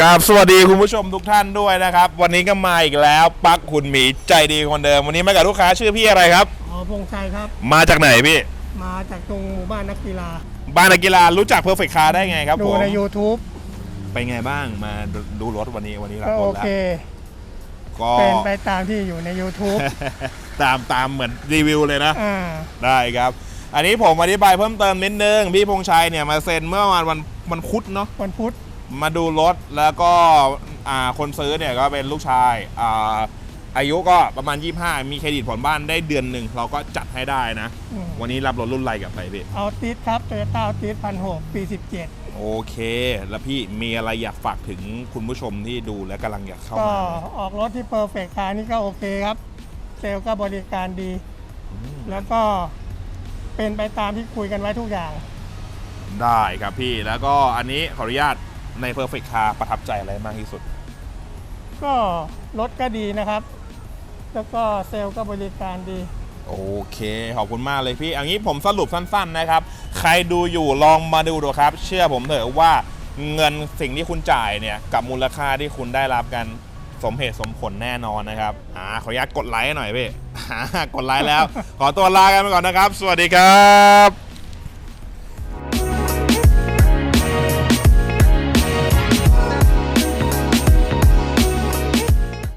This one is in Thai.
กราบสวัสดีคุณผู้ชมทุกท่านด้วยนะครับ วันนี้ก็มาอีกแล้วปักคุณหมีใจดีคนเดิม วันนี้มากับลูกค้าชื่อพี่อะไรครับ อ๋อพงชัยครับ มาจากไหนพี่ มาจากตรงหมู่บ้านนักกีฬา บ้านนักกีฬารู้จักเพอร์เฟคคาได้ไงครับดูผมใน YouTube ไปไงบ้างมาดูดูรถวันนี้วันนี้รับก็รโอถแล้วเค ก็เป็นไปตามที่อยู่ใน YouTube ตามตามเหมือนรีวิวเลยนะ อ่า ได้ครับ อันนี้ผมอธิบายเพิ่มเติมนิดนึง พี่พงชัยเนี่ยมาเซ็นเมื่อวันวันวันพุธเนาะวันพุธ มาดูรถแล้วก็อ่าคนซื้อเนี่ยก็เป็นลูกชายอ่าอายุก็ประมาณ 25 มีเครดิตผ่อนบ้านได้เดือนหนึ่งเราก็จัดให้ได้นะ อืมวันนี้รับรถรุ่นอะไรกลับไปพี่เอาติสครับโตโยต้าติสพันหกปีโอเค แล้วพี่มีอะไรอยากฝากถึงคุณผู้ชมที่ดูและกำลังอยากเข้า17ก็มาไหมออกรถที่เพอร์เฟกต์คานี่ก็โอเคครับ เซลล์ก็บริการดี แล้วก็เป็นไปตามที่คุยกันไว้ทุกอย่าง ได้ครับพี่แล้วก็อันนี้ขออนุญาต ใน Perfect Car ประทับใจอะไรมากที่สุด ก็รถก็ดีนะครับ แล้วก็เซลล์ก็บริการดี โอเค ขอบคุณมากเลยพี่ อันนี้ผมสรุปสั้นๆนะครับ ใครดูอยู่ลองมาดูดูครับ เชื่อผมเถอะว่าเงินสิ่งที่คุณจ่ายเนี่ยกับมูลค่าที่คุณได้รับกันสมเหตุสมผลแน่นอนนะครับอ่าขออนุญาตกดไลค์หน่อยพี่อ่ากดไลค์แล้ว ขอตัวลากันไปก่อนนะครับ สวัสดีครับ